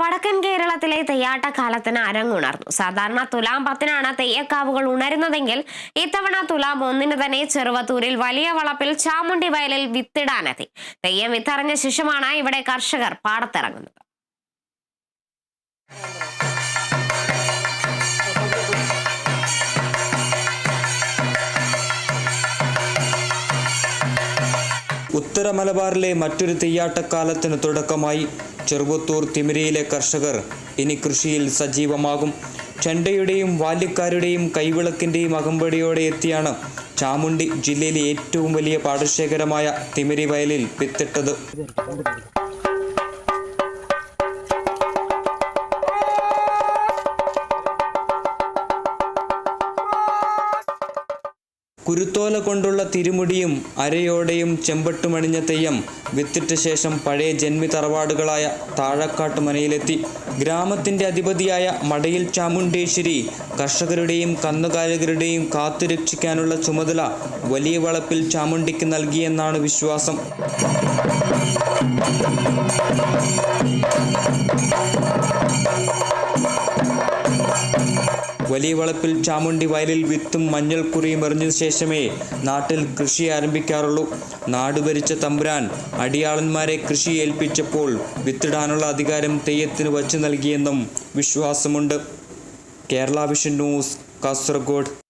വടക്കൻ കേരളത്തിലെ തെയ്യാട്ടക്കാലത്തിന് അരങ്ങുണർന്നു. സാധാരണ തുലാം പത്തിനാണ് തെയ്യക്കാവുകൾ ഉണരുന്നതെങ്കിൽ ഇത്തവണ തുലാം ഒന്നിന് തന്നെ ചെറുവത്തൂരിൽ വലിയ വളപ്പിൽ ചാമുണ്ടി വയലിൽ വിത്തിടാനെത്തി. തെയ്യം വിത്തറിഞ്ഞ ശേഷമാണ് ഇവിടെ കർഷകർ പാടത്തിറങ്ങുന്നത്. ഉത്തര മലബാറിലെ മറ്റൊരു തെയ്യാട്ടക്കാലത്തിന് തുടക്കമായി ചെറുവത്തൂർ തിമിരയിലെ കർഷകർ ഇനി കൃഷിയിൽ സജീവമാകും. ചെണ്ടയുടെയും വാല്യക്കാരുടെയും കൈവിളക്കിന്റെയും അകമ്പടിയോടെ എത്തിയാണ് ചാമുണ്ടി ജില്ലയിലെ ഏറ്റവും വലിയ പാടശേഖരമായ തിമിരി വയലിൽ വിത്തിട്ടത്. കുരുത്തോല കൊണ്ടുള്ള തിരുമുടിയും അരയോടെയും ചെമ്പട്ടുമണിഞ്ഞ തെയ്യം വിത്തിട്ട ശേഷം പഴയ ജന്മി തറവാടുകളായ താഴക്കാട്ട് മനയിലെത്തി ഗ്രാമത്തിന്റെ അധിപതിയായ മടയിൽ ചാമുണ്ടേശ്വരി കർഷകരുടെയും കന്നുകാലികളുടെയും കാത്തുരക്ഷിക്കാനുള്ള ചുമതല വലിയ വളപ്പിൽ ചാമുണ്ടിക്ക് നൽകിയെന്നാണ് വിശ്വാസം. വലിയ വളപ്പിൽ ചാമുണ്ടി വയലിൽ വിത്തും മഞ്ഞൾക്കുറിയും എറിഞ്ഞ ശേഷമേ നാട്ടിൽ കൃഷി ആരംഭിക്കാറുള്ളൂ. നാട് ഭരിച്ച തമ്പുരാൻ അടിയാളന്മാരെ കൃഷി ഏൽപ്പിച്ചപ്പോൾ വിത്തിടാനുള്ള അധികാരം തെയ്യത്തിന് വച്ചു നൽകിയെന്നും വിശ്വാസമുണ്ട്. Kerala vision news Kasaragod.